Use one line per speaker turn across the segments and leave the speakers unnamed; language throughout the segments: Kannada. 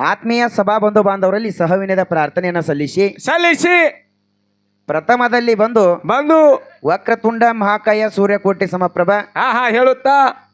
ಆತ್ಮೀಯ ಸಭಾ ಬಂಧು ಬಾಂಧವರಲ್ಲಿ ಸಹವಿನದ ಪ್ರಾರ್ಥನೆಯನ್ನು ಸಲ್ಲಿಸಿ.
ಸಲ್ಲಿಸಿ.
ಪ್ರಥಮದಲ್ಲಿ ಬಂದು
ಬಂದು.
ವಕ್ರತುಂಡ ಮಹಾಕಾಯ ಸೂರ್ಯಕೋಟಿ ಸಮಪ್ರಭ.
ಆಹಾ ಹೇಳುತ್ತಾ?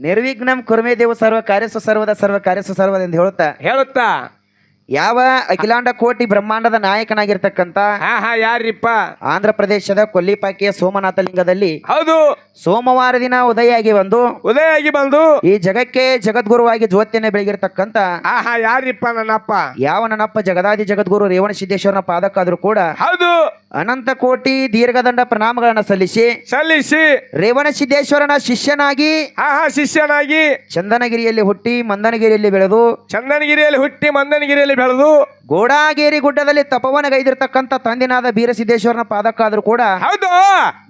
ನಿರ್ವಿಘ್ನಂ ಕುರ್ಮೇ ದೇವ ಸರ್ವ ಕಾರ್ಯಸ್ವ ಸರ್ವದ ಸರ್ವ ಕಾರ್ಯಸ್ವ ಸರ್ವದ ಎಂದು ಹೇಳುತ್ತಾ?
ಹೇಳುತ್ತಾ?
ಯಾವ ಅಖಿಲಾಂಡ ಕೋಟಿ ಬ್ರಹ್ಮಾಂಡದ ನಾಯಕನಾಗಿರ್ತಕ್ಕಂತ
ಹಾ ಹಾ ಯಾರಿಪ್ಪ
ಆಂಧ್ರ ಪ್ರದೇಶದ ಕೊಲ್ಲಿಪಾಕಿಯ ಸೋಮನಾಥ ಲಿಂಗದಲ್ಲಿ
ಹೌದು.
ಸೋಮವಾರ ದಿನ ಉದಯಾಗಿ ಬಂದು
ಉದಯ ಆಗಿ ಬಂದು
ಈ ಜಗಕ್ಕೆ ಜಗದ್ಗುರುವಾಗಿ ಜ್ಯೋತಿಯನ್ನು ಬೆಳಗಿರ್ತಕ್ಕಂತ
ಹಾ ಹಾ ಯಾರಿಪ್ಪ ನನ್ನಪ್ಪ?
ಯಾವ ನನ್ನಪ್ಪ ಜಗದಾದಿ ಜಗದ್ಗುರು ರೇವಣ ಸಿದ್ದೇಶ್ವರನ ಪಾದಕ್ಕಾದ್ರೂ ಕೂಡ
ಹೌದು.
ಅನಂತ ಕೋಟಿ ದೀರ್ಘದಂಡ ಪ್ರಣಾಮಗಳನ್ನು ಸಲ್ಲಿಸಿ
ಸಲ್ಲಿಸಿ
ರೇವಣ ಸಿದ್ದೇಶ್ವರನ ಶಿಷ್ಯನಾಗಿ
ಹಾ ಹಾ ಶಿಷ್ಯನಾಗಿ
ಚಂದನಗಿರಿಯಲ್ಲಿ ಹುಟ್ಟಿ ಮಂದನಗಿರಿಯಲ್ಲಿ ಬೆಳೆದು
ಚಂದನಗಿರಿಯಲ್ಲಿ ಹುಟ್ಟಿ ಮಂದನಗಿರಿಯಲ್ಲಿ ಬೆಳೆದು
ಗೋಡಾಗೇರಿ ಗುಡ್ಡದಲ್ಲಿ ತಪವನಗೈದಿರ್ತಕ್ಕಂಥ ತಂದಿನಾದ ಬೀರಸಿದ್ದೇಶ್ವರನ ಪಾದಕ್ಕಾದ್ರೂ ಕೂಡ
ಹೌದು.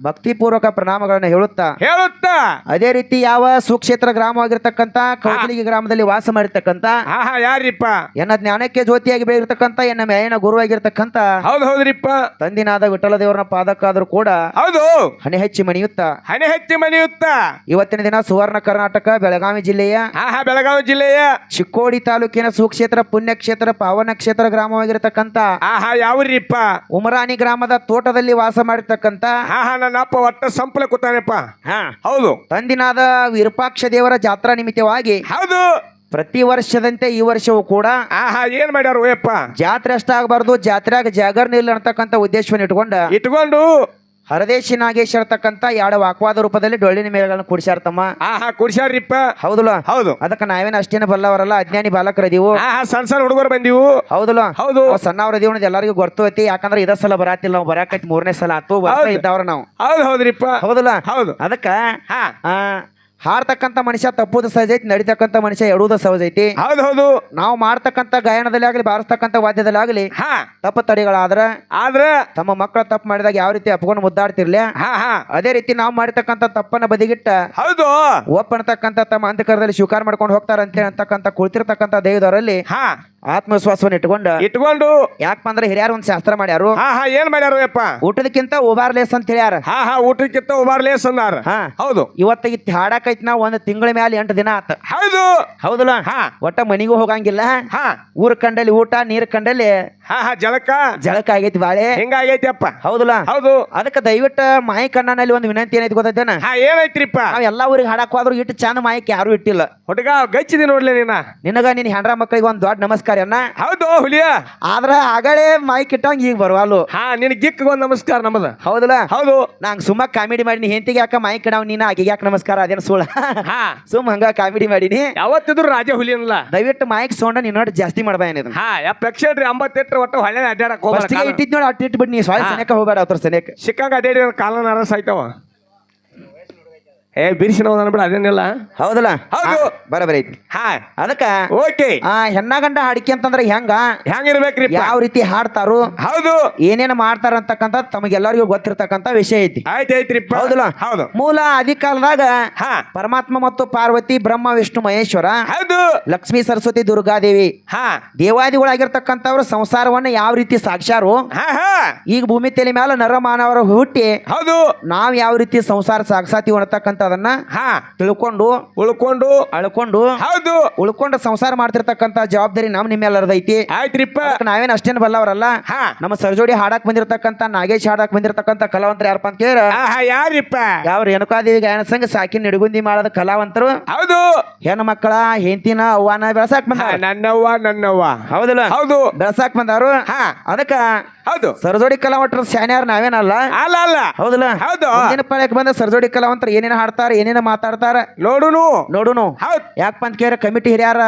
ಭಕ್ತಿಪೂರ್ವಕ ಪ್ರಣಾಮಗಳನ್ನು ಹೇಳುತ್ತಾ
ಹೇಳುತ್ತಾ
ಅದೇ ರೀತಿ ಯಾವ ಸುಕ್ಷೇತ್ರ ಗ್ರಾಮವಾಗಿರ್ತಕ್ಕಂಥ ಕೌಟಲಿಗೆ ಗ್ರಾಮದಲ್ಲಿ ವಾಸ ಮಾಡಿರ್ತಕ್ಕಂಥ
ಆಹಾ ಯಾರಿಪ್ಪ?
ಎನ್ನ ಜ್ಞಾನಕ್ಕೆ ಜ್ಯೋತಿಯಾಗಿ ಬೆಳೆದಿರ್ತಕ್ಕಂಥ ಎನ್ನ ಮೇಲಿನ ಗುರುವಾಗಿರ್ತಕ್ಕಂಥ
ಹೌದು ಹೌದ್ರಿಪ್ಪ.
ತಂದಿನಾದ ವಿಠಲ ದೇವರನ ಪಾದಕ್ಕಾದ್ರೂ ಕೂಡ
ಹೌದು.
ಹಣೆ ಹೆಚ್ಚಿ ಮಣಿಯುತ್ತಾ.
ಹಣೆ ಹೆಚ್ಚಿ ಮಣಿಯುತ್ತ.
ಇವತ್ತಿನ ದಿನ ಸುವರ್ಣ ಕರ್ನಾಟಕ ಬೆಳಗಾವಿ ಜಿಲ್ಲೆಯ
ಹಾ ಹಾ ಬೆಳಗಾವಿ ಜಿಲ್ಲೆಯ
ಚಿಕ್ಕೋಡಿ ತಾಲೂಕಿನ ಸುಕ್ಷೇತ್ರ ಪುಣ್ಯಕ್ಷೇತ್ರ ಪಾವನ ಕ್ಷೇತ್ರ ಗ್ರಾಮವಾಗಿರತಕ್ಕಂತ
ಹಾ ಹಾ ಯಾವ್ರಿಪ್ಪ?
ಉಮರಾಣಿ ಗ್ರಾಮದ ತೋಟದಲ್ಲಿ ವಾಸ
ಮಾಡಿರ್ತಕ್ಕಂತ ಆಹಾ ನನ್ನ ಅಪ್ಪ ಒಟ್ಟ ಸಂಪಲ ಕೂತಾನೆಪ್ಪ.
ಹಾ.
ಹೌದು.
ತಂದಿನಾದ ವಿರೂಪಾಕ್ಷ ದೇವರ ಜಾತ್ರಾ ನಿಮಿತ್ತವಾಗಿ
ಹೌದು.
ಪ್ರತಿ ವರ್ಷದಂತೆ ಈ ವರ್ಷವೂ ಕೂಡ
ಆಹಾ ಏನ್ ಮಾಡ್ಯಾರ ಓಯಪ್ಪ
ಜಾತ್ರೆ ಅಷ್ಟಾಗಬಾರ್ದು ಜಾತ್ರೆಗ ಜಾಗರಣೆ ಇಲ್ಲ ಅಂತಕ್ಕಂಥ ಉದ್ದೇಶವನ್ನು ಇಟ್ಕೊಂಡ
ಇಟ್ಕೊಂಡು?
ಹರದೇಶಿ ನಾಗೇಶ್ ಇರ್ತಕ್ಕಂಥ ಎರಡು ವಾಕ್ವಾದ ರೂಪದಲ್ಲಿ ಡೊಳ್ಳಿನ ಮೇಳಗಳನ್ನ ಕುಡಿಸ್ಯಾರ ತಮ್ಮ.
ಆಹಾ ಕುಡ್ಸ್ಯಾರಿಪ್ಪ?
ಹೌದಲ್ಲ
ಹೌದು.
ಅದಕ್ಕೆ ನಾವೇನು ಅಷ್ಟೇನ ಬಲ್ಲವರಲ್ಲ ಅಜ್ಞಾನಿ ಬಾಲಕರದೀವು
ಆಹಾ ಸಣ್ಣ ಸಣ್ಣ ಹುಡುಗರು ಬಂದಿವು.
ಹೌದಲ್ಲ
ಹೌದು.
ನಾವು ಸಣ್ಣವ್ರ ಅದೀವ್ ಅನ್ನೋದು ಎಲ್ಲರಿಗೂ ಐತಿ ಯಾಕಂದ್ರೆ ಇದ ಸಲ ಬರಾತಿಲ್ಲ ನಾವು ಬರಾಕೈತಿ ಮೂರನೇ ಸಲ ಆತು ವರ್ಷ. ಇದ್ದವ್ರ ನಾವು.
ಹೌದು ಹೌದ್ರಿಪ್ಪ.
ಹೌದಲ್ಲ
ಹೌದು.
ಅದಕ್ಕ
ಹಾ.
ಆ ಹಾಡ್ತಕ್ಕಂಥ ಮನುಷ್ಯ ತಪ್ಪುದು ಸಹಜ ಐತಿ ನಡಿತಕ್ಕಂಥ ಮನುಷ್ಯ ಎಡುವುದು ಸಹಜ ಐತಿ.
ಹೌದು ಹೌದು
ನಾವು ಮಾಡ್ತಕ್ಕಂಥ ಗಾಯನದಲ್ಲಿ ಆಗಲಿ ಬಾರಿಸ್ತಕ್ಕಂಥ ವಾದ್ಯದಲ್ಲಿ ಆಗಲಿ
ಹಾ.
ತಪ್ಪು ತಡೆಗಳಾದ್ರೆ
ಆದ್ರೆ
ತಮ್ಮ ಮಕ್ಕಳ ತಪ್ಪು ಮಾಡಿದಾಗ ಯಾವ ರೀತಿ ಅಪ್ಕೊಂಡು ಮುದ್ದಾಡ್ತಿರ್ಲಿ?
ಹಾ ಹಾ.
ಅದೇ ರೀತಿ ನಾವು ಮಾಡಿರ್ತಕ್ಕಂಥ ತಪ್ಪನ್ನ ಬದಿಗಿಟ್ಟ
ಹೌದು.
ಒಪ್ಪಣತಕ್ಕಂಥ ತಮ್ಮ ಅಂಧಕಾರದಲ್ಲಿ ಸ್ವೀಕಾರ ಮಾಡ್ಕೊಂಡು ಹೋಗ್ತಾರ ಅಂತ ಅಂತಕ್ಕಂಥ ಕುಳಿತಿರ್ತಕ್ಕಂಥ ದೈವದವರಲ್ಲಿ
ಹಾ.
ಆತ್ಮವಿಶ್ವಾಸವನ್ನು ಇಟ್ಕೊಂಡು
ಇಟ್ಕೊಂಡು
ಯಾಕಪ್ಪ ಅಂದ್ರೆ ಹಿರಿಯರು ಒಂದು ಶಾಸ್ತ್ರ ಮಾಡ್ಯಾರು.
ಹಾ ಹಾ ಏನ್ ಮಾಡ್ಯಾರ ಯಪ್ಪ?
ಊಟದಕ್ಕಿಂತ ಓಬಾರ್ಲೇಸ್ ಅಂತ ಹೇಳ್ಯಾರ.
ಹಾ ಹಾ ಊಟಕ್ಕಿಂತ ಉಬಾರ್ಲೇಸ್ ಅಂದಾರ.
ಹಾ.
ಹೌದು.
ಇವತ್ತಿಗೆ ಹಾಡಕೈತಿ ನಾವು ಒಂದು ತಿಂಗಳ ಮೇಲೆ ಎಂಟು ದಿನ ಆತ.
ಹೌದು.
ಹೌದಲ್ಲ?
ಹಾ.
ಒಟ್ಟ ಮನಿಗೂ ಹೋಗಂಗಿಲ್ಲ.
ಹಾ.
ಊರ ಕಂಡಲ್ಲಿ ಊಟ ನೀರ್ ಕಂಡಲ್ಲಿ
ಹಾ ಹಾ ಜಳಕ.
ಜಳಕ ಆಗೈತಿ ಬಾಳೆ.
ಹಿಂಗಾಗೈತಿಯಪ್ಪ
ಹೌದಲ್ಲ?
ಹೌದು.
ಅದಕ್ಕೆ ದಯವಿಟ್ಟು ಮಾಯಿ ಕಣ್ಣನಲ್ಲಿ ಒಂದು ವಿನಂತಿ ಏನೈತಿ ಗೊತ್ತೈತೇನ?
ಹಾ ಏನೈತ್ರಿಪ್ಪ?
ನಾವ್ ಎಲ್ಲಾ ಊರಿಗೆ ಹಾಡಕ್ ಹೋದ್ರು ಇಟ್ಟು ಚಂದ ಮಾಯಕ್ ಯಾರು ಇಟ್ಟಿಲ್ಲ.
ಹುಡುಗ ಗಚ್ಚಿದಿ ನೋಡ್ಲಿ ನೀನ.
ನಿನಗ ನಿನ್ ಹೆಂಡ್ರ ಮಕ್ಕಳಿಗೆ ಒಂದು ದೊಡ್ಡ ನಮಸ್ಕಾರ ಅನ್ನ
ಹೌದು ಹುಲಿಯ.
ಆದ್ರ ಆಗಲೇ ಮೈಕ್ ಇಟ್ಟಂಗ ಈಗ ಬರವಾಲು
ಹಾ ನಿನ್ ಗಿಕ್ ಒಂದ್ ನಮಸ್ಕಾರ ನಮ್ಮದ.
ಹೌದಲ್ಲ?
ಹೌದು.
ನಂಗ್ ಸುಮ್ಮ ಕಾಮಿಡಿ ಮಾಡಿನಿ. ಹೆಂತಿಗೆ ಯಾಕ ಮೈಕ್ ಇಡವ್ ನೀನ? ಆಕೆಗೆ ಯಾಕೆ ನಮಸ್ಕಾರ? ಅದೇನ ಸುಳ್ಳ?
ಹಾ.
ಸುಮ್ ಹಂಗ ಕಾಮಿಡಿ ಮಾಡಿನಿ.
ಯಾವತ್ತಿದ್ರು ರಾಜ ಹುಲಿ
ದಯವಿಟ್ಟು ಮೈಕ್ ಸೌಂಡ್ ನೀನ್ ಜಾಸ್ತಿ ಮಾಡ್ಬಾಯನ್ ಇದನ್ನ
ಹಾ ಯಾ ಪ್ರೇಕ್ಷೇಟ್ರಿ ಅಂಬತ್ತೆಟ್ರ ಒಟ್ಟು ಹೊಳೆ ಅಡ್ಡಾಡಕ್ ಹೋಗ್ಬಾರ
ಇಟ್ಟಿದ್ ನೋಡಿ ಅಟ್ಟಿಟ್ಬಿಟ್ಟು ನೀ. ಸ್ವಾಯ್. ಸನೇಕ ಹೋಗ್ಬೇಡ ಅವ್ರ ಸನೇಕ.
ಸಿಕ್ಕಂಗ ಅದೇ ಕಾಲ ನರಸ್ ಆಯ್ತವ ಏ ಬಿರ್ಸಿನ ಅನ್ಬಿಡ ಅದೇನಿಲ್ಲ.
ಹೌದಲ್ಲ?
ಹೌದು.
ಬರಬರಿ ಐತಿ.
ಹಾ.
ಅದಕ್ಕ
ಓಕೆ.
ಆ ಹೆಣ್ಣ ಗಂಡ ಹಾಡಿಕೆ ಅಂತಂದ್ರೆ ಹೆಂಗ?
ಹೆಂಗಿರ್ಬೇಕ್ರಿ
ಯಾವ ರೀತಿ ಹಾಡ್ತಾರು?
ಹೌದು.
ಏನೇನು ಮಾಡ್ತಾರ ಅಂತಕ್ಕಂಥ ತಮಗೆಲ್ಲರಿಗೂ ಗೊತ್ತಿರ್ತಕ್ಕಂಥ ವಿಷಯ ಐತಿ.
ಆಯ್ತು ಐತ್ರಿಪ್ಪ
ಹೌದಲ್ಲ?
ಹೌದು.
ಮೂಲ ಆದಿಕಾಲದಾಗ
ಹಾ.
ಪರಮಾತ್ಮ ಮತ್ತು ಪಾರ್ವತಿ ಬ್ರಹ್ಮ ವಿಷ್ಣು ಮಹೇಶ್ವರ
ಹೌದು.
ಲಕ್ಷ್ಮೀ ಸರಸ್ವತಿ ದುರ್ಗಾದೇವಿ.
ಹಾ.
ದೇವಾದಿಗಳಾಗಿರ್ತಕ್ಕಂಥವ್ರು ಸಂಸಾರವನ್ನ ಯಾವ ರೀತಿ ಸಾಕ್ಷಾರು
ಹಾ ಹಾ.
ಈಗ ಭೂಮಿ ತಲೆ ಮೇಲೆ ನರ ಮಾನವರ ಹುಟ್ಟಿ
ಹೌದು.
ನಾವ್ ಯಾವ ರೀತಿ ಸಂಸಾರ ಸಾಗ್ಸಾತೀವಿ ಅನ್ನತಕ್ಕಂಥದನ್ನ
ಹಾ.
ತಿಳ್ಕೊಂಡು
ಉಳ್ಕೊಂಡು.
ಅಳ್ಕೊಂಡು
ಹೌದು.
ಉಳ್ಕೊಂಡು ಸಂಸಾರ ಮಾಡ್ತಿರ್ತಕ್ಕಂಥ ಜವಾಬ್ದಾರಿ ನಮ್ ನಿಮ್ಮೆಲ್ಲರದೈತಿ
ಆಯ್ತ್ರಿಪ್ಪ.
ಅದಕ್ಕೆ ನಾವೇನ್ ಅಷ್ಟೇನ್ ಬಲ್ಲವರಲ್ಲ.
ಹಾ.
ನಮ್ಮ ಸರ್ಜೋಡಿ ಹಾಡಕ್ ಬಂದಿರತಕ್ಕಂತ ನಾಗೇಶ್ ಹಾಡಕ್ ಬಂದಿರತಕ್ಕಂತ ಕಲಾವಂತರ ಯಾರಪ್ಪ ಅಂತ ಕೇಳ
ಹಾ ಹಾ ಯಾರಿಪ್ಪ?
ಯಾವ ರೇಣುಕಾದೇವಿ ಗಾಯನ ಸಂಘ ಸಾಕಿ ನಿಡುಗುಂದಿ ಮಾಡದ ಕಲಾವಂತರು?
ಹೌದು.
ಹೆಣ್ಣು ಮಕ್ಕಳ ಹೆಂಡತಿನ ಅವ್ವನ ಬೆಳಸಾಕ್
ಹಾ,
ಬಂದಾರ
ನನ್ನವ್ವ ನನ್ನವ್ವ.
ಹೌದಲ್ಲ?
ಹೌದು.
ಬೆಳಸಾಕ್ ಬಂದಾರು
ಹಾ.
ಅದಕ್ಕ
ಹೌದು.
ಸರ್ಜೋಡಿ ಕಲಾವಂತರ ಶಾನ್ಯಾರ ನಾವೇನಲ್ಲ?
ಅಲ್ಲ ಅಲ್ಲ.
ಹೌದಲ್ಲ?
ಹೌದು.
ಮುಂದಿನ ಪಾಳ್ಯಕ್ಕೆ ಬಂದ ಸರ್ಜೋಡಿ ಕಲಾವಂತರ ಏನೇನು ಹಾಡ್ತಾರ ಏನೇನು ಮಾತಾಡ್ತಾರ?
ನೋಡುನು.
ನೋಡುನು.
ಹೌದು.
ಯಾಕಪ್ಪ ಅಂತ ಕೇಳಿದ್ರೆ ಕಮಿಟಿ ಹಿರಿಯಾರ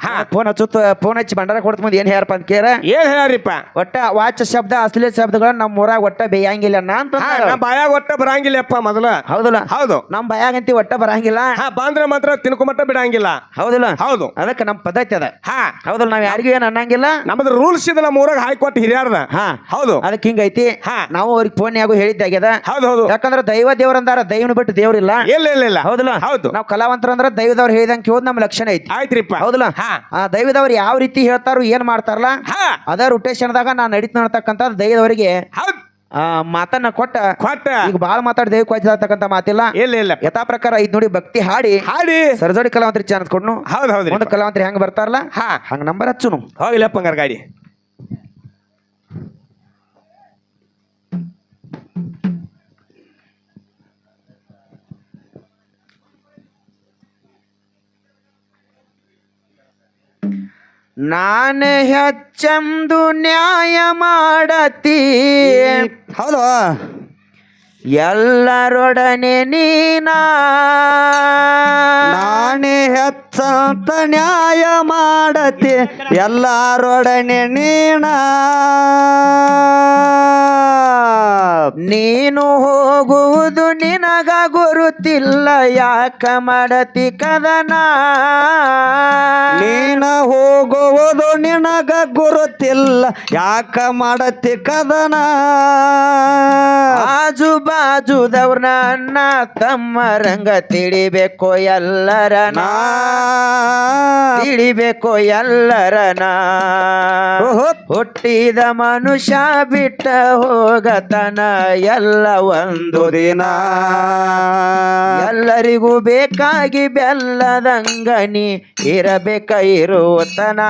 ಹಾ.
ಫೋನ್ ಹಚ್ಚುತ್ತ ಫೋನ್ ಹಚ್ಚಿ ಬಂಡಾರ ಕೊಡ್ತ ಮುಂದೆ ಏನ್ ಹೇಳಪ್ಪ ಅಂತ ಕೇರ
ಏನ್ ಹೇಳ್ರಿಪ್ಪ
ಒಟ್ಟ ವಾಚ್ ಶಬ್ದ ಅಶ್ಲೀಲ ಶಬ್ದಗಳನ್ನ ನಮ್ಮ ಊರಾಗ ಒಟ್ಟ ಬೇಯಂಗಿಲ್ಲ. ಅಂತ
ಹಾ
ಅಂದಾರ.
ನಾ ಬಾಯಾಗ ಒಟ್ಟ ಬರಂಗಿಲ್ಲಪ್ಪ ಮೊದಲ.
ಹೌದಲ್ಲ?
ಹೌದು.
ನಮ್ ಬಾಯಾಗಂತಿ ಒಟ್ಟ ಬರಂಗಿಲ್ಲ.
ಹಾ ಬಂದ್ರೆ ಮಾತ್ರ ತಿನ್ಕೊಂಬಟ್ಟ ಬಿಡಂಗಿಲ್ಲ.
ಹೌದಲ್ಲ?
ಹೌದು.
ಅದಕ್ಕೆ ನಮ್ ಪದ್ಧತಿ ಅದ.
ಹಾ.
ಹೌದಲ್ಲ ನಾವ್ ಯಾರಿಗೂ ಏನ್ ಅನ್ನಂಗಿಲ್ಲ.
ನಮ್ದು ರೂಲ್ಸ್ ಇದೆ ನಮ್ಮ ಊರಾಗ ಹಾಕೊಟ್ಟು ಹಿರಿಯಾರ್ದ.
ಹಾ.
ಹೌದು.
ಅದಕ್ಕೆ ಹಿಂಗೈತಿ
ಹಾ.
ನಾವು ಅವ್ರಿಗೆ ಫೋನ್ಯಾಗು ಹೇಳಿದ್ದಾಗ್ಯದ.
ಹೌದು ಹೌದು.
ಯಾಕಂದ್ರ ದೈವ ದೇವ್ರಂದಾರ ದೈವನ ಬಿಟ್ಟು ದೇವ್ರಿಲ್ಲ.
ಇಲ್ಲ ಇಲ್ಲ ಇಲ್ಲ.
ಹೌದಲ್ಲ?
ಹೌದು.
ನಾವು ಕಲಾವಂತರ ಅಂದ್ರೆ ದೈವದವ್ರು ಹೇಳಿದಂಗೆ ಹೋದ್ ನಮ್ಮ ಲಕ್ಷಣ ಐತಿ.
ಆಯ್ತ್ರಿಪ್ಪ.
ಹೌದಲ್ಲ?
ಹಾ.
ಆ ದೈವದವ್ರು ಯಾವ ರೀತಿ ಹೇಳ್ತಾರೋ ಏನ್ ಮಾಡ್ತಾರಲ್ಲ ಅದ ರೊಟೇಷನ್ದಾಗ ನಾ ನಡೀತ ನೋಡ್ತಕ್ಕಂತ ದೈವದವರಿಗೆ ಆ ಮಾತನ್ನ ಕೊಟ್ಟ.
ಕೊಟ್ಟ.
ಈಗ ಬಾಳ ಮಾತಾಡಿ ದೇವ್ ಕ್ವಾಯ್ತಕ್ಕಂತ ಮಾತಿಲ್ಲ.
ಇಲ್ಲ ಇಲ್ಲ.
ಯಥಾ ಪ್ರಕಾರ ಐದ್ ನೋಡಿ ಭಕ್ತಿ ಹಾಡಿ.
ಹಾಡಿ.
ಸರಜೋಡಿ ಕಲಾವಂತರಿ ಚಾನ್ಸ್ ಕೊಡ್ನು.
ಹೌದು ಹೌದು
ಒಂದು ಕಲಾವಂತರಿ ಹೆಂಗ್ ಬರ್ತಾರಲ್ಲ
ಹಾ.
ಹಂಗ ನಂಬರ್ ಹಚ್ಚುನು.
ಹೋಗಿಲ್ಲಪ್ಪ ಹಂಗಾರ ಗಾಡಿ.
ನಾನು ಹೆಚ್ಚಂದು ನ್ಯಾಯ ಮಾಡತಿ.
ಹೌದು?
ಎಲ್ಲರೊಡನೆ ನೀನಾ?
ನಾನೇ ಹೆಚ್ಚಂತ ನ್ಯಾಯ ಮಾಡತಿ ಎಲ್ಲರೊಡನೆ ನೀನ?
ನೀನು ಹೋಗುವುದು ನಿನಗ ಗುರುತಿಲ್ಲ ಯಾಕ ಮಾಡತಿ ಕದನ?
ನೀನ ಹೋಗುವುದು ನಿನಗ ಗುರುತಿಲ್ಲ ಯಾಕ ಮಾಡತಿ ಕದನ?
ಆಜು ಬಾಜುದವ್ರನ್ನ ಅಣ್ಣ ತಮ್ಮ ರಂಗ ತಿಳಿಬೇಕು ಎಲ್ಲರ
ನಾ
ತಿಳಿಬೇಕು ಎಲ್ಲರ
ಓಹೋ.
ಹುಟ್ಟಿದ ಮನುಷ್ಯ ಬಿಟ್ಟ ಹೋಗತನ ಎಲ್ಲ ಒಂದು
ದಿನ.
ಎಲ್ಲರಿಗೂ ಬೇಕಾಗಿ ಬೆಲ್ಲದಂಗನಿ ಇರಬೇಕ ಇರುವತನ.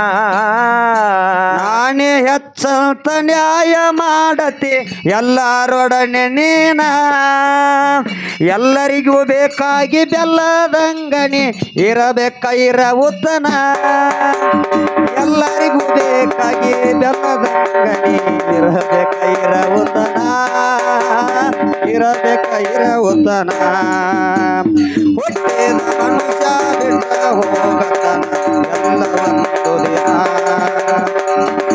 ನಾನೇ ಹೆಚ್ಚ ನ್ಯಾಯ ಮಾಡತಿ ಎಲ್ಲರೊಡನೆ ನೀನ ಎಲ್ಲರಿಗೂ ಬೇಕಾಗಿ ಬೆಲ್ಲದಂಗಣಿ ಇರಬೇಕ ಇರವುತನ ಎಲ್ಲರಿಗೂ ಬೇಕಾಗಿ ಬೆಲ್ಲದಂಗಣಿ ಇರಬೇಕ ಇರವುತನ ಇರಬೇಕ ಇರವುತನ ಹುಟ್ಟಿದ ಮನುಷ್ಯ ಬಿಟ್ಟ ಹೋಗತನ ಎಲ್ಲ ಒಂದು ದಿನ.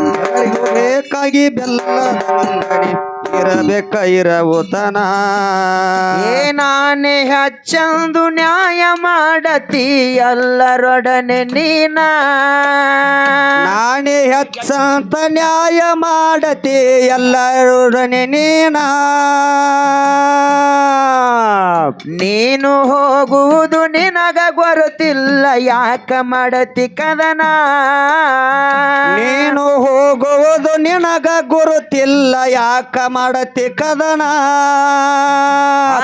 ಎಲ್ಲರಿಗೂ ಬೇಕಾಗಿ ಬೆಲ್ಲದಂಗಡಿ ಇರಬೇಕ ಇರವುತನ
ಏನಾನೆ ಹಚ್ಚಂದು ನ್ಯಾಯ ಮಾಡತಿ ಎಲ್ಲರೊಡನೆ ನೀನ?
ನಾನೇ ಹಚ್ಚಂತ ನ್ಯಾಯ ಮಾಡತಿ ಎಲ್ಲರೊಡನೆ ನೀನ?
ನೀನು ಹೋಗುವುದು ನಿನಗ ಗೊರುತಿಲ್ಲ ಯಾಕ ಮಾಡತಿ ಕದನ?
ನೀನು ಹೋಗುವುದು ನಿನಗ ಗುರುತಿಲ್ಲ ಯಾಕ ಮಾಡತಿ ಕದನ?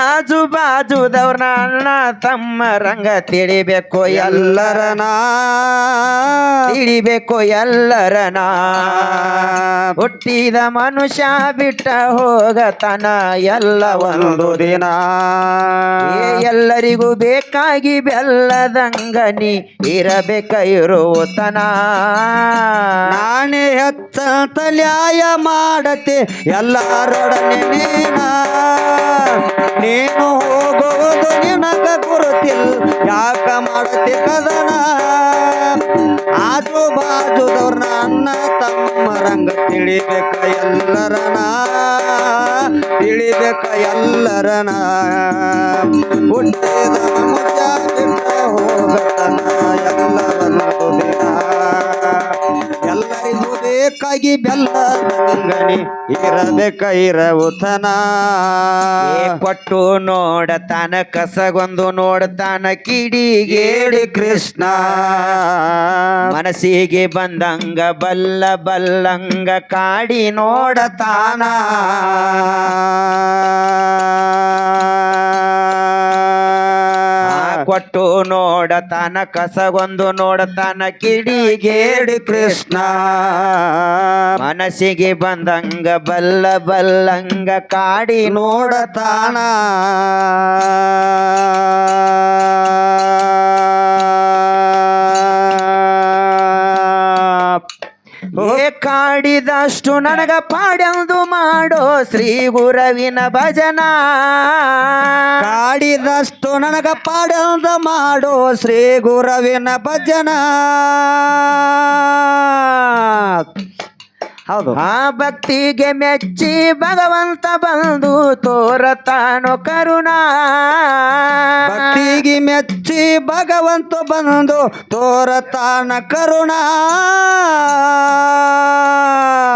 ಆಜು ಬಾಜುದವ್ರನ್ನ ಅಣ್ಣ ತಮ್ಮ ರಂಗ ತಿಳಿಬೇಕು ಎಲ್ಲ
ಎಲ್ಲರನ
ತಿಳಿಬೇಕು ಎಲ್ಲರನ ಹುಟ್ಟಿದ ಮನುಷ್ಯ ಬಿಟ್ಟ ಹೋಗತನ ಎಲ್ಲ ಒಂದು
ದಿನ.
ಏ ಎಲ್ಲರಿಗೂ ಬೇಕಾಗಿ ಬೆಲ್ಲದಂಗನಿ ಇರಬೇಕ ಇರುವತನ.
ನಾನೇ ತಲ್ಯಾಯ ಮಾಡತ್ತೆ ಮಾಡತಿ ಎಲ್ಲರೊಡನೆ ನೀನ ನೀನು ಹೋಗುವುದು ನಿನಗ ಗುರುತಿಲ್ ಯಾಕ ಮಾಡುತ್ತೆ ಕದನ? ಆಜು ಬಾಜುದವ್ರನ್ನ ಅನ್ನ ತಮ್ಮ ರಂಗ ತಿಳಿಬೇಕ ಎಲ್ಲರನ. ತಿಳಿಬೇಕ ಎಲ್ಲರನ. ಹುಟ್ಟಿದ ಮನುಷ್ಯ ಬಿಟ್ಟ ಹೋಗತನ ಎಲ್ಲ ಒಂದು ದಿನ ಎಲ್ಲರಿಗೂ ಬೆಲ್ಲ ಬೆಲ್ಲದಂಗನಿ ಇರಬೇಕ ಇರವುತನ
ಕೊಟ್ಟು ನೋಡತಾನ ಕಸಗೊಂದು ನೋಡತಾನ ಕಿಡಿಗೇಡಿ
ಗೇಡಿ ಕೃಷ್ಣ.
ಮನಸ್ಸಿಗೆ ಬಂದಂಗ ಬಲ್ಲ ಬಲ್ಲಂಗ ಕಾಡಿ ನೋಡತಾನ ಕೊಟ್ಟು ನೋಡತಾನ ಕಸಗೊಂದು ನೋಡತಾನ ಕಿಡಿಗೇಡಿ
ಗೇಡಿ ಕೃಷ್ಣ.
ಮನಸ್ಸಿಗೆ ಬಂದಂಗ ಬಲ್ಲ ಬಲ್ಲಂಗ ಕಾಡಿ
ನೋಡತಾನ
ಕಾಡಿದಷ್ಟು ನನಗ ಪಾಡೆಂದು ಮಾಡೋ ಶ್ರೀ ಗುರವಿನ ಭಜನಾ.
ಕಾಡಿದಷ್ಟು ನನಗ ಪಾಡಂದ ಮಾಡೋ ಶ್ರೀ ಗುರವಿನ ಭಜನ. ಹೌದು.
ಆ ಭಕ್ತಿಗೆ ಮೆಚ್ಚಿ ಭಗವಂತ ಬಂದು ತೋರತಾನು ಕರುಣಾ.
ಭಕ್ತಿಗೆ ಮೆಚ್ಚಿ ಭಗವಂತ ಬಂದು ತೋರತಾನ ಕರುಣಾ.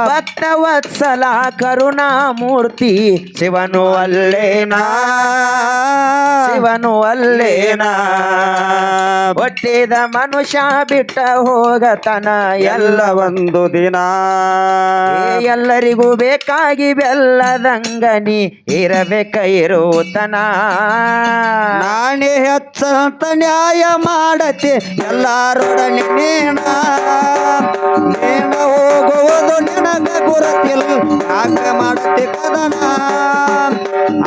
ಭಕ್ತವತ್ಸಲ ಕರುಣಾ ಮೂರ್ತಿ ಶಿವನು ಅಲ್ಲೇನಾ. ಶಿವನು ಅಲ್ಲೇನಾ. ಒಟ್ಟಿದ ಮನುಷ್ಯ ಬಿಟ್ಟ ಹೋಗತನ ಎಲ್ಲ
ಒಂದು ದಿನ.
ಎಲ್ಲರಿಗೂ ಬೇಕಾಗಿ ಬೆಲ್ಲದಂಗನಿ ಇರಬೇಕ ಇರೋತನ
ನಾನೇ ಹೆಚ್ಚಂತ ನ್ಯಾಯ ಮಾಡತಿ ಎಲ್ಲಾರೊಡನೆ ನೀಣ ನೇಣ ಹೋಗುವುದು ನಿನಗ ಗುರುತಿಲ್ಲ. ಯಾಕ ಮಾಡುತ್ತೆ ಕದನ?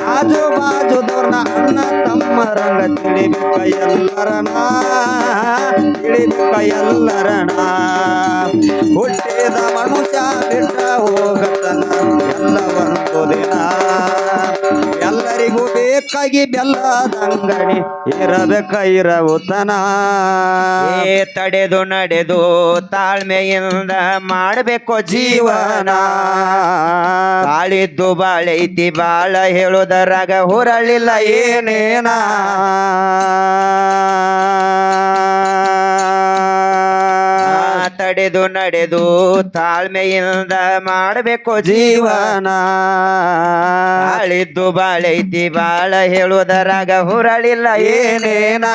ಆಜು ಬಾಜುದವ್ರನ್ನ ಅಣ್ಣ ತಮ್ಮ ರಂಗ ತಿಳಿಬೇಕ ಎಲ್ಲರಣ ತಿಳಿಬೇಕ ಎಲ್ಲರಣ ಹುಟ್ಟಿದ ಮನುಷ್ಯ ಬಿಟ್ಟ ಹೋಗತನ ಬೇಕಾಗಿ ಬೆಲ್ಲದಂಗಡಿ ಇರಬೇಕ ಇರವುತನ
ಏ ತಡೆದು ನಡೆದು ತಾಳ್ಮೆಯಿಂದ ಮಾಡಬೇಕು ಜೀವನ. ಬಾಳಿದ್ದು ಬಾಳೈತಿ ಬಾಳ ಹೇಳುದರಾಗ ಹುರಳಿಲ್ಲ
ಏನೇನ.
ತಡೆದು ನಡೆದು ತಾಳ್ಮೆಯಿಂದ ಮಾಡಬೇಕು ಜೀವನ. ಆಳಿದ್ದು ಬಾಳೈತಿ ಬಾಳ ಹೇಳುವುದರಾಗ ಹುರಳಿಲ್ಲ
ಏನೇನ.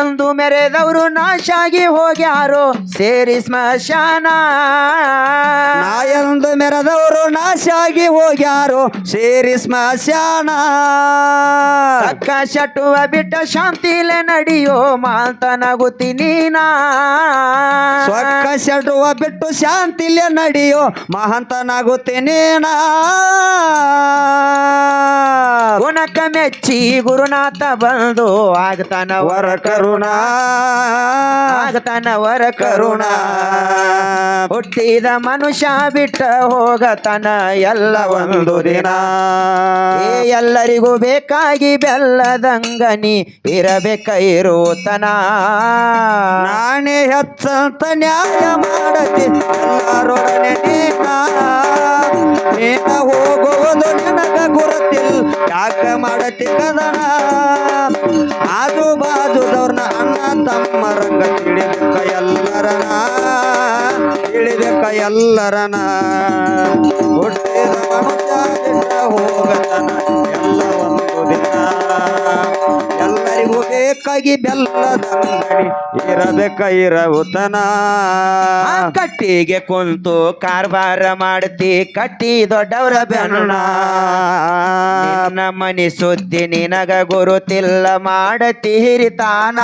ಎಂದು ಮೆರೆದವರು ನಾಶಾಗಿ ಹೋಗ್ಯಾರೋ ಸೇರಿ ಸ್ಮಶಾನ.
ನಾ ಎಂದು ಮೆರೆದವರು ನಾಶಾಗಿ ಹೋಗ್ಯಾರೋ ಸೇರಿ ಸ್ಮಶಾನ.
ಅಕ್ಕ ಶಟುವ ಬಿಟ್ಟ ಶಾಂತಿಲೆ ನಡೆಯೋ ಮಾತನಾಗುತ್ತಿ ನೀನಾ.
ಸ್ವಕ್ಕ ಶಡುವ ಬಿಟ್ಟು ಶಾಂತಿಲೆ ನಡೆಯೋ ಮಹಂತನಾಗುತ್ತೇನೇನ
ಗುಣಕ ಮೆಚ್ಚಿ ಗುರುನಾಥ ಬಂದು ಆಗ್ತಾನ
ವರ ಕರುಣ.
ಆಗ್ತಾನ ವರ ಕರುಣ. ಹುಟ್ಟಿದ ಮನುಷ್ಯ ಬಿಟ್ಟ ಹೋಗತನ ಎಲ್ಲ
ಒಂದು ದಿನ.
ಏ ಎಲ್ಲರಿಗೂ ಬೇಕಾಗಿ ಬೆಲ್ಲದಂಗನಿ ಇರಬೇಕ ಇರುತನ
ನಾನೇ ಹೆಚ್ಚಂತ ನ್ಯಾಯ ಮಾಡತಿ ಎಲ್ಲರೊಡನೆ ನೀನ ಹೋಗುವುದು ನಿನಗ ಗುರುತಿಲ್ ಯಾಕ ಮಾಡತಿ ಕದನ? ಆಜು ಬಾಜುದವ್ರನ್ನ ಅಣ್ಣ ತಮ್ಮ ರಂಗ ತಿಳಿಬೇಕ ಎಲ್ಲರನ ತಿಳಿದಕ್ಕ ಎಲ್ಲರನ ಹುಟ್ಟಿದ ಮನುಷ್ಯ ಹೋಗತನ. ಬೇಕಾಗಿ ಬೆಲ್ಲದ ಇರಬೇಕ ಇರವುತನ.
ಕಟ್ಟಿಗೆ ಕುಂತು ಕಾರ್ಬಾರ ಮಾಡ್ತಿ, ಕಟ್ಟಿ ದೊಡ್ಡವರ ಬೆನ್ನ ನಿನ್ನ ಸುದ್ದಿ ನಿನಗ ಗುರುತಿಲ್ಲ ಮಾಡತಿ ಹಿರಿತಾನ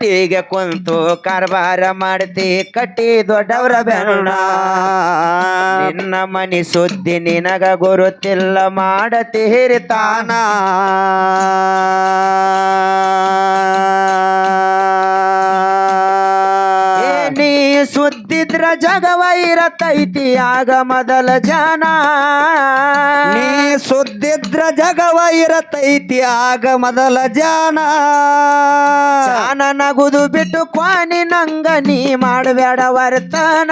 ಕಟ್ಟಿಗೆ ಕುಂತು ಕಾರವಾರ ಮಾಡ್ತಿ ಕಟ್ಟಿ ದೊಡ್ಡವರ ಬೆನ್ನ ನಿನ್ನ ಮನಿ ಸುದ್ದಿ ನಿನಗ ಗುರುತಿಲ್ಲ ಮಾಡತಿ ಹಿರಿತಾನ ನೀ ಸುದ್ದಿದ್ರ ಜಗವ ಇರತೈತಿ ಆಗ ಮೊದಲ ಜನ.
ನೀ ಸುದ್ದಿದ್ರ ಜಗವ ಇರತೈತಿ ಆಗ ಮೊದಲ ಜನ.
ಜಾನ ನಗುದು ಬಿಟ್ಟು ಕ್ವಾನಿ ನಂಗ ನೀ ಮಾಡಬೇಡ ವರ್ತನ.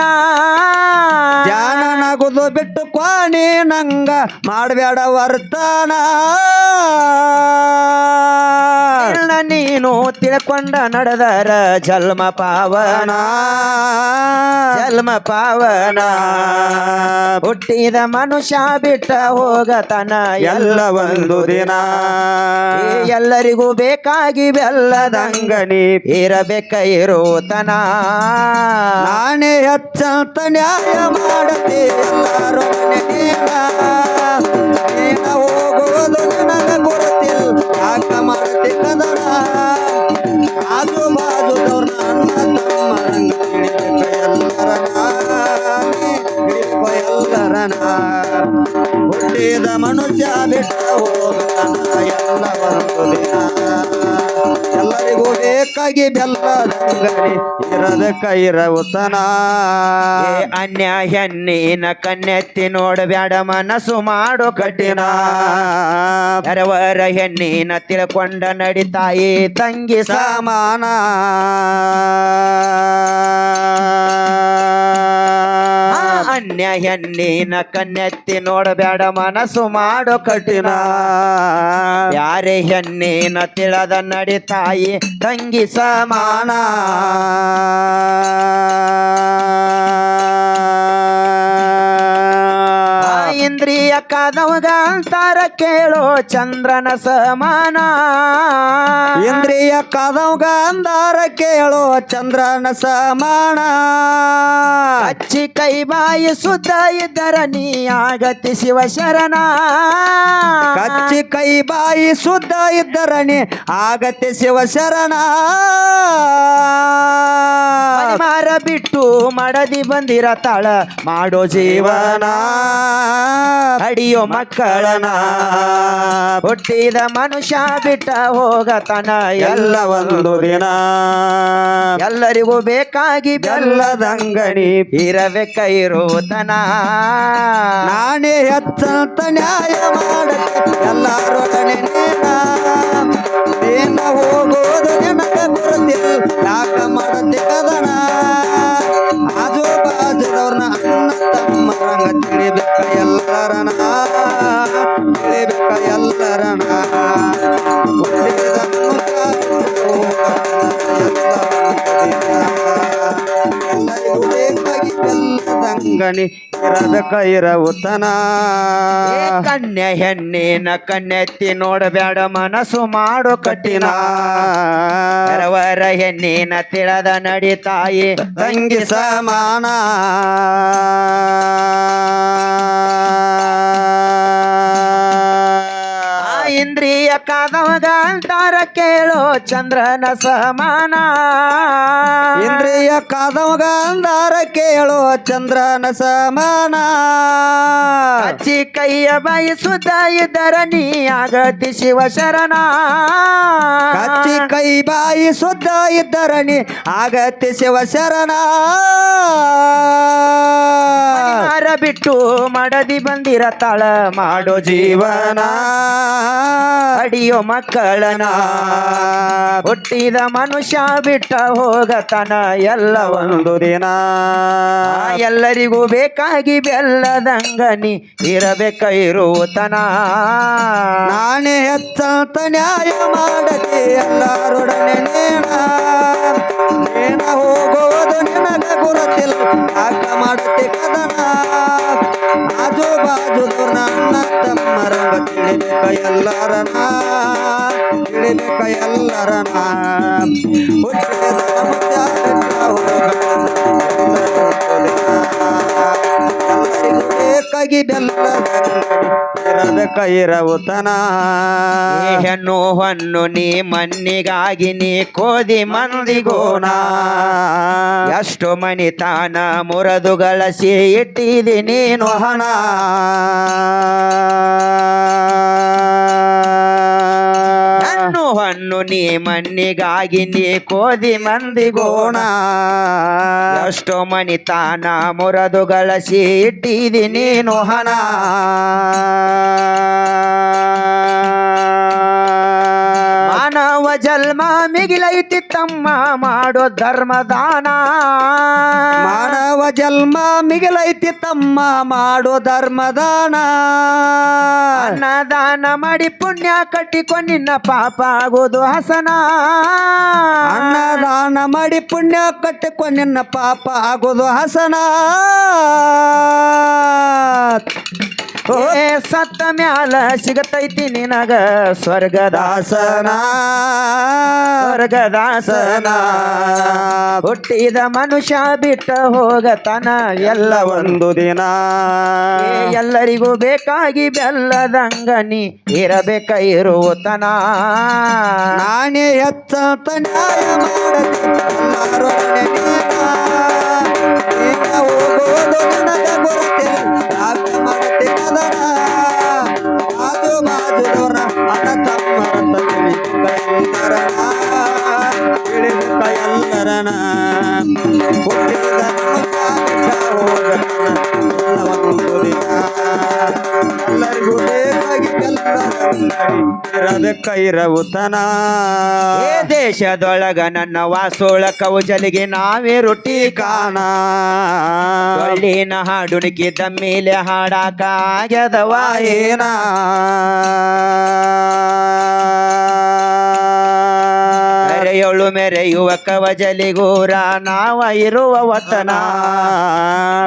ಜಾನ ನಗುದು ಬಿಟ್ಟು ಕ್ವಾನಿ ನಂಗ ಮಾಡಬೇಡ ವರ್ತನ.
ನೀನು ತಿಳ್ಕೊಂಡ ನಡೆದರ ಜಲ್ಮ ಪಾವನ. ಜನ್ಮ ಪಾವನ. ಹುಟ್ಟಿದ ಮನುಷ್ಯ ಬಿಟ್ಟ ಹೋಗತನ
ಎಲ್ಲ ಒಂದು ದಿನ.
ಎಲ್ಲರಿಗೂ ಬೇಕಾಗಿ ಬೆಲ್ಲದಂಗ
ಅಂಗನಿ
ಇರಬೇಕ ಇರುತನ
ನಾನೇ ಹೆಚ್ಚ ನ್ಯಾಯ ಮಾಡತಿ ಬೇಕಾಗಿ ಬೆಲ್ಲದಂಗಡಿ ಇರದ ಇರವುತನ
ಏ ಅನ್ಯ ಹೆಣ್ಣಿನ ಕಣ್ಣೆತ್ತಿ ಮನಸ್ಸು ಮಾಡು ಕಠಿಣ. ಎರವರ ಹೆಣ್ಣಿನ ತಿಳ್ಕೊಂಡ ನಡಿತಾಯಿ ತಂಗಿ ಸಮ
ಸಮಾನ.
ಕನ್ಯಾ ಹೆಣ್ಣಿನ ಕನ್ಯತ್ತಿ ನೋಡಬೇಡ ಮನಸ್ಸು ಮಾಡೋ ಕಠಿಣ. ಯಾರೇ ಹೆಣ್ಣಿನ ತಿಳದ ನಡಿತಾಯಿ ತಂಗಿ ಸಮಾನ. ಇಂದ್ರಿಯ ಕಾದವಗ ಅಂತಾರ ಕೇಳೋ ಚಂದ್ರನ ಸಮಾನ.
ಇಂದ್ರಿಯ ಕದವ್ಗ ಅಂದಾರ ಕೇಳೋ ಚಂದ್ರನ ಸಮಾನ.
ಅಚ್ಚಿ ಕೈ ಬಾಯಿ ಸುದ್ದ ಇದ್ದರ ನೀ ಆಗತಿ ಶಿವ ಶರಣ.
ಕಚ್ಚಿ ಕೈ ಬಾಯಿ ಶುದ್ಧ ನೀ ಆಗತಿ ಶಿವ ಶರಣ.
ಮಾರ ಬಿಟ್ಟು ಮಡದಿ ಬಂದಿರ ತಾಳ ಮಾಡೋ ಜೀವನ. ಅಡಿಯೋ ಮಕ್ಕಳನ ಹುಟ್ಟಿದ ಮನುಷ್ಯ ಬಿಟ್ಟ ಹೋಗತನ
ಎಲ್ಲ ಒಂದು ದಿನ.
ಎಲ್ಲರಿಗೂ ಬೇಕಾಗಿ ಬೆಲ್ಲದಂಗಡಿ ಇರಬೇಕ ಇರುತನ
ನಾನೇ ಹೆಚ್ಚಂತ ನ್ಯಾಯ ಮಾಡ ಎಲ್ಲರೂ ಹೋಗೋದು ನಿನಗ ಬರುತ್ತಿಲ್ಲ ಯಾಕ ಮಾಡತ್ತೆ ಎಲ್ಲರನ ತಿಳಿಬೇಕ ಎಲ್ಲರನ ಇರಬೇಕ ಇರವುತನ
ಏ ಕನ್ಯೆ ಹೆಣ್ಣಿನ ಕನ್ನೆತ್ತಿ ನೋಡಬೇಡ ಮನಸ್ಸು ಮಾಡು ಕಟ್ಟಿನ ರವರ ಹೆಣ್ಣಿನ ತಿಳದ ನಡಿತಾಯಿ
ತಂಗಿ ಸಮಾನ.
ಇಂದ್ರಿಯ ಕಾದವಗ ಅಂತಾರ ಕೇಳೋ ಚಂದ್ರನ ಸಮಾನ.
ಇಂದ್ರಿಯ ಕಾದವಗ ಅಂತಾರ ಕೇಳೋ ಚಂದ್ರನ ಸಮಾನ.
ಅಚ್ಚಿ ಕೈಯ ಬಾಯಿ ಇದರ ನೀ ಆಗತಿ ಶಿವ ಶರಣ.
ಕಚ್ಚಿ ಕೈ ಬಾಯಿ ಶುದ್ಧ ಇದ್ದರಣಿ ಆಗತಿ ಶಿವ ಶರಣ.
ಮಾರ ಬಿಟ್ಟು ಮಡದಿ ಬಂದಿರ ತಳ ಮಾಡೋ ಜೀವನ. ಅಡಿಯೋ ಮಕ್ಕಳನ ಹುಟ್ಟಿದ ಮನುಷ್ಯ ಬಿಟ್ಟ ಹೋಗತನ ಎಲ್ಲ
ಒಂದು ದಿನ.
ಎಲ್ಲರಿಗೂ ಬೇಕಾಗಿ ಬೆಲ್ಲದಂಗನಿ ಇರಬೇಕ ಇರುವತನ
ನಾನೇ ಹೆಚ್ಚಂತ ನ್ಯಾಯ ಮಾಡದೆ ಎಲ್ಲರೊಡನೆ ನೇಣ. ನೇಣ ಹೋಗೋದು ನಿನಗ ಗುರುತಿಲ್ಲ ಆಟ ಮಾಡುತ್ತೆ ಕದನ. ಆಜು ಬಾಜು ನನ್ನ ತಮ್ಮರ ತಿಳಿಬೇಕ ಎಲ್ಲರನ ತಿಳಿಬೇಕ ಎಲ್ಲರನ ಹುಟ್ಟಿದ ಬೇಕಾಗಿ ಬೆಲ್ಲದ
ಈ ಹೆಣ್ಣು ಹೊನ್ನು ನೀ ಮಣ್ಣಿಗಾಗಿ ನೀ ಕೋದಿ ಮಂದಿಗೋಣ ಎಷ್ಟು ಮಣಿತಾನ ಮುರದು ಗಳಸಿ ಇಟ್ಟಿದಿ ನೀನು
ಹಣ
ಹೆಣ್ಣು ಹಣ್ಣು ನೀ ಮಣ್ಣಿಗಾಗಿ ನೀ ಕೋದಿ ಮಂದಿಗೋಣ. ಎಷ್ಟೋ ಮಣಿತಾನ ಮುರದು ಗಳಸಿ ಇಟ್ಟಿದಿ ನೀನು ಹಣ. ಜನ್ಮ ಮಿಗಿಲೈತಿ ತಮ್ಮ ಮಾಡೋ ಧರ್ಮದಾನ
ಮಾನವ ಜನ್ಮ ಮಿಗಿಲೈತಿ ತಮ್ಮ ಮಾಡೋ ಧರ್ಮದಾನ
ಅನ್ನದಾನ ಮಾಡಿ ಪುಣ್ಯ ಕಟ್ಟಿಕೊಂಡು ನಿನ್ನ ಪಾಪ ಆಗೋದು ಹಸನ.
ಅನ್ನದಾನ ಮಾಡಿ ಪುಣ್ಯ ಕಟ್ಟಿಕೊಂಡು ನಿನ್ನ ಪಾಪ ಆಗೋದು ಹಸನ.
ಏ ಸತ್ತ ಮ್ಯಾಲ ಸಿಗತೈತಿ ನಿನಗ ಸ್ವರ್ಗದಾಸನ. ಸ್ವರ್ಗದಾಸನ ಹುಟ್ಟಿದ ಮನುಷ್ಯ ಬಿಟ್ಟ ಹೋಗತನ ಎಲ್ಲ
ಒಂದು ದಿನ.
ಎಲ್ಲರಿಗೂ ಬೇಕಾಗಿ ಬೆಲ್ಲದಂಗನಿ ಇರಬೇಕ ಇರುವತನ
ನಾನೇ ಎತ್ತ ನ್ಯಾಯ ಮಾಡದೆ ಎಲ್ಲರೊಡನೆ ನೇಮ. ನೀನ ಹೋಗೋದು ನಿನಗ ಗುರುತಿಲ್ಲ ಯಾಕ ಇರವುತನ
ಏ ದೇಶದೊಳಗ ನನ್ನ ವಾಸೋಳ ಕೌಜಲಿಗೆ ನಾವೇ ರೊಟ್ಟಿ ಕಾಣ. ಒಳ್ಳಿನ ಹಾಡುಣಿಕಿದ್ದ ಮೇಲೆ ಹಾಡಾಕ ಆಗ್ಯದವ
ಏನ.
ಮೆರೆಯೊಳು ಮೆರೆಯುವ ಕವಜಲಿಗೂರ ನಾವ ಇರುವ ವತನ.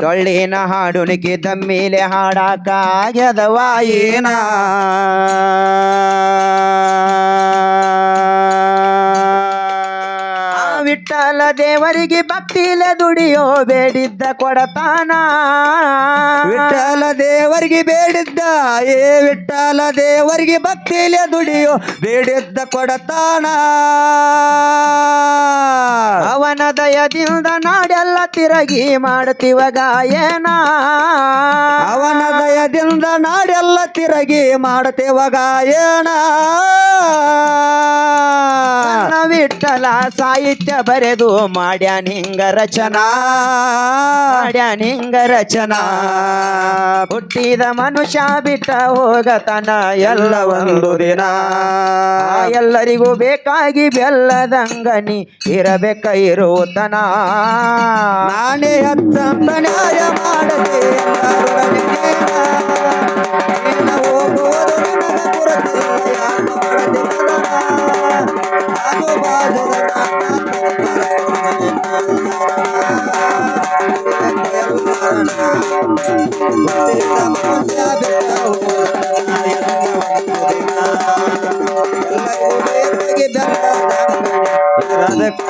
ಡೊಳ್ಳಿನ ಹಾಡುಣಿಕಿದ್ದ ಮೇಲೆ ಹಾಡಾಕ ವಿಠಲ ದೇವರಿಗೆ ಭಕ್ತಿಲೆ ದುಡಿಯೋ ಬೇಡಿದ್ದ ಕೊಡತಾನ.
ವಿಠಲ ದೇವರಿಗೆ ಬೇಡಿದ್ದ ಏ ವಿಠಲ ದೇವರಿಗೆ ಭಕ್ತಿಲೆ ದುಡಿಯೋ ಬೇಡಿದ್ದ ಕೊಡತಾನ.
ಅವನ ದಯದಿಂದ ನಾಡೆಲ್ಲ ತಿರಗಿ ಮಾಡ್ತೀವ ಗಾಯನ.
ಅವನ ದಯದಿಂದ ನಾಡೆಲ್ಲ ತಿರಗಿ ಮಾಡ್ತಿವ ಗಾಯನ.
ವಿಠಲ ಸಾಹಿತ್ಯ ಬರೆದು ಮಾಡ್ಯಾನ ಹಿಂಗ ರಚನಾ. ಮಾಡ್ಯಾನಿಂಗ ರಚನಾ. ಹುಟ್ಟಿದ ಮನುಷ್ಯ ಬಿಟ್ಟ ಹೋಗತನ ಎಲ್ಲ ಒಂದು ದಿನ. ಎಲ್ಲರಿಗೂ ಬೇಕಾಗಿ ಬೆಲ್ಲದಂಗನಿ ಇರಬೇಕ ಇರುವತನ.
ನಾನೇ ಹತ್ತಂತ ನ್ಯಾಯ ಮಾಡದೆ ಹೋಗುವುದು